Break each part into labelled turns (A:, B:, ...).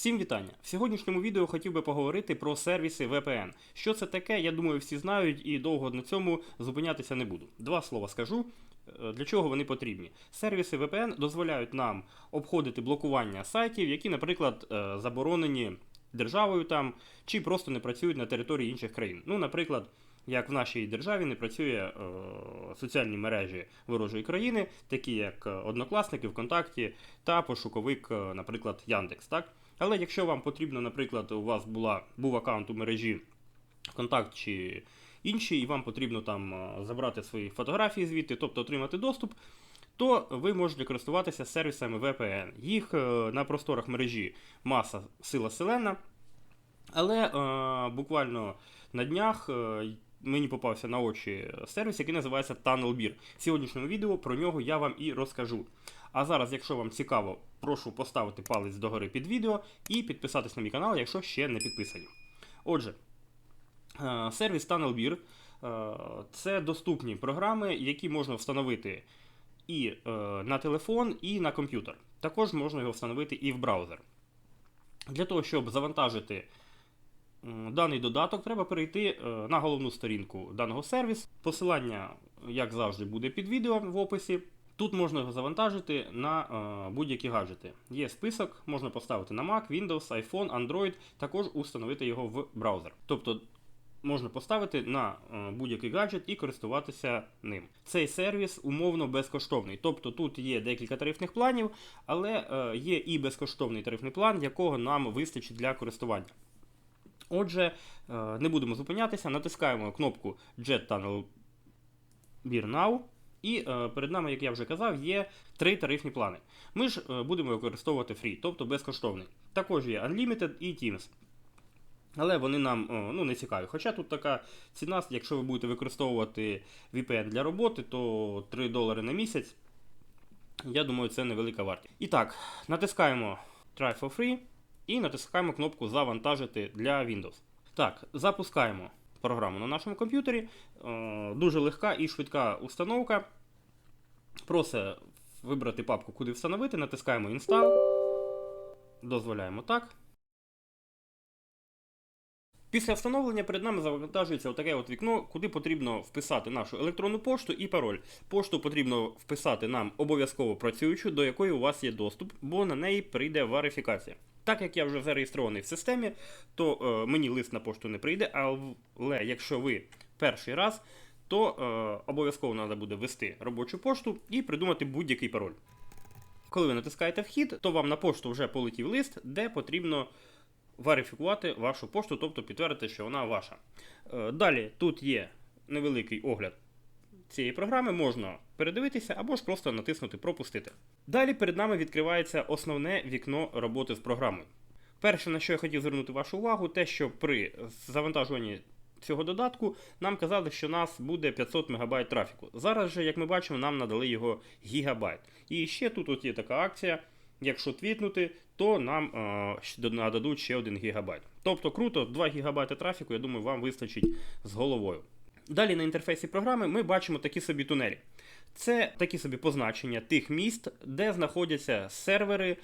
A: Всім вітання! В сьогоднішньому відео хотів би поговорити про сервіси VPN. Що це таке, я думаю, всі знають і довго на цьому зупинятися не буду. Два слова скажу. е, Для чого вони потрібні? Сервіси VPN дозволяють нам обходити блокування сайтів, які, наприклад, е, заборонені державою там чи просто не працюють на території інших країн. Ну, наприклад, як в нашій державі не працює е, соціальні мережі ворожої країни, такі як е, Однокласники, ВКонтакті та пошуковик, наприклад, Яндекс. Так? Але якщо вам потрібно, наприклад, у вас була, був аккаунт у мережі Контакт чи інший, і вам потрібно там е, забрати свої фотографії звідти, тобто отримати доступ, то ви можете користуватися сервісами VPN. Їх е, на просторах мережі маса сила селена. Але е, буквально на днях е, мені попався на очі сервіс, який називається TunnelBeer. В сьогоднішньому відео про нього я вам і розкажу. А зараз, якщо вам цікаво, прошу поставити палець догори під відео і підписатись на мій канал, якщо ще не підписані. Отже, е, сервіс TunnelBeer е, це доступні програми, які можна встановити і е, на телефон, і на комп'ютер. Також можна його встановити і в браузер. Для того, щоб завантажити даний додаток, треба перейти на головну сторінку даного сервісу. Посилання, як завжди, буде під відео в описі. Тут можна його завантажити на е, будь-які гаджети. Є список, можна поставити на Mac, Windows, iPhone, Android, також установити його в браузер. Тобто можна поставити на е, будь-який гаджет і користуватися ним. Цей сервіс умовно безкоштовний. Тобто тут є декілька тарифних планів, але е, є і безкоштовний тарифний план, якого нам вистачить для користування. Отже, не будемо зупинятися, натискаємо кнопку Jet Tunnel Beer Now. І е, перед нами, як я вже казав, є три тарифні плани. Ми ж е, будемо використовувати free, тобто безкоштовний. Також є Unlimited і Teams. Але вони нам о, ну, не цікаві. Хоча тут така ціна, якщо ви будете використовувати VPN для роботи, то 3 долари на місяць. Я думаю, це невелика вартість. І так, натискаємо Try for Free і натискаємо кнопку Завантажити для Windows. Так, запускаємо програму на нашому комп'ютері. Е, Дуже легка і швидка установка. Просить вибрати папку, куди встановити, натискаємо Install. Дозволяємо так. Після встановлення перед нами завантажується отаке от вікно, куди потрібно вписати нашу електронну пошту і пароль. Пошту потрібно вписати нам обов'язково працюючу, до якої у вас є доступ, бо на неї прийде верифікація. Так як я вже зареєстрований в системі, то е, мені лист на пошту не прийде, але якщо ви перший раз, то е, обов'язково треба буде ввести робочу пошту і придумати будь-який пароль. Коли ви натискаєте вхід, то вам на пошту вже полетів лист, де потрібно верифікувати вашу пошту, тобто підтвердити, що вона ваша. Е, Далі тут є невеликий огляд цієї програми, можна передивитися або ж просто натиснути Пропустити. Далі перед нами відкривається основне вікно роботи з програмою. Перше, на що я хотів звернути вашу увагу, те, що при завантажуванні цього додатку нам казали, що нас буде 500 МБ трафіку. Зараз же, як ми бачимо, нам надали його гігабайт. І ще тут от є така акція. Якщо твітнути, то нам е, нададуть ще 1 гігабайт. Тобто круто, 2 гігабайти трафіку, я думаю, вам вистачить з головою. Далі на інтерфейсі програми ми бачимо такі собі тунелі. Це такі собі позначення тих міст, де знаходяться сервери е,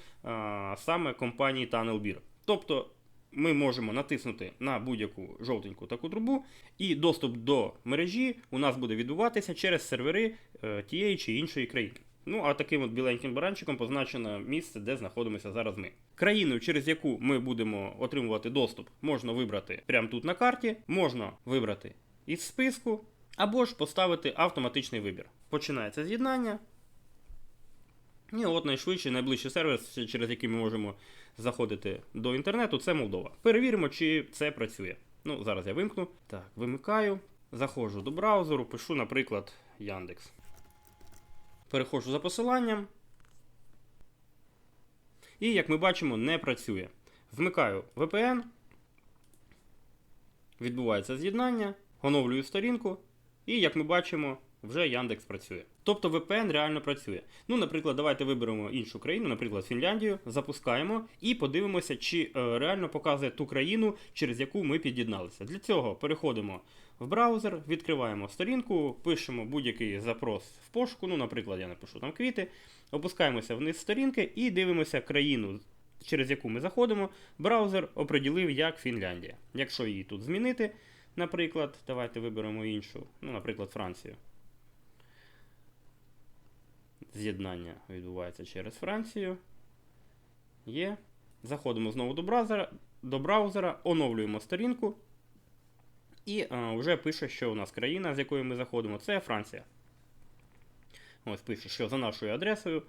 A: саме компанії TunnelBeer. Тобто ми можемо натиснути на будь-яку жовтеньку таку трубу, і доступ до мережі у нас буде відбуватися через сервери е, тієї чи іншої країни. Ну, а таким от біленьким баранчиком позначено місце, де знаходимося зараз ми. Країну, через яку ми будемо отримувати доступ, можна вибрати прямо тут на карті, можна вибрати із списку, або ж поставити автоматичний вибір. Починається з'єднання. І от найшвидший, найближчий сервіс, через який ми можемо заходити до інтернету, це Молдова. Перевіримо, чи це працює. Ну, зараз я вимкну. Так, вимикаю. Заходжу до браузеру, пишу, наприклад, Яндекс. Переходжу за посиланням. І, як ми бачимо, не працює. Вмикаю VPN. Відбувається з'єднання, оновлюю сторінку, і, як ми бачимо, вже Яндекс працює. Тобто VPN реально працює. Ну, наприклад, давайте виберемо іншу країну, наприклад, Фінляндію, запускаємо і подивимося, чи е, реально показує ту країну, через яку ми під'єдналися. Для цього переходимо в браузер, відкриваємо сторінку, пишемо будь-який запрос в пошуку. Ну, наприклад, я напишу там квіти, опускаємося вниз сторінки і дивимося країну, через яку ми заходимо, браузер оприділив як Фінляндія. Якщо її тут змінити, наприклад, давайте виберемо іншу, ну, наприклад, Францію. З'єднання відбувається через Францію. Є. Заходимо знову до браузера, до браузера оновлюємо сторінку. І а, вже пише, що у нас країна, з якої ми заходимо, це Франція. Ось пише, що за нашою адресою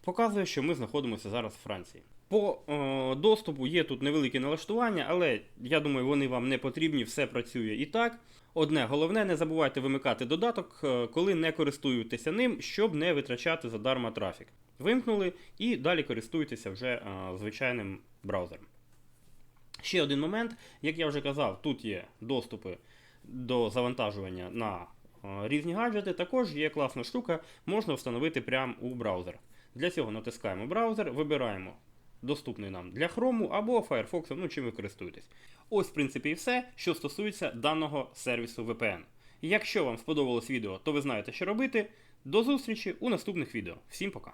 A: показує, що ми знаходимося зараз в Франції. По е, доступу є тут невеликі налаштування, але я думаю, вони вам не потрібні, все працює і так. Одне головне, не забувайте вимикати додаток, е, коли не користуєтеся ним, щоб не витрачати задарма трафік. Вимкнули і далі користуйтеся вже е, звичайним браузером. Ще один момент, як я вже казав, тут є доступи до завантажування на е, різні гаджети. Також є класна штука, можна встановити прямо у браузер. Для цього натискаємо браузер, вибираємо доступний нам для Chrome або Firefox, ну чим ви користуєтесь. Ось, в принципі, і все, що стосується даного сервісу VPN. Якщо вам сподобалось відео, то ви знаєте, що робити. До зустрічі у наступних відео. Всім пока!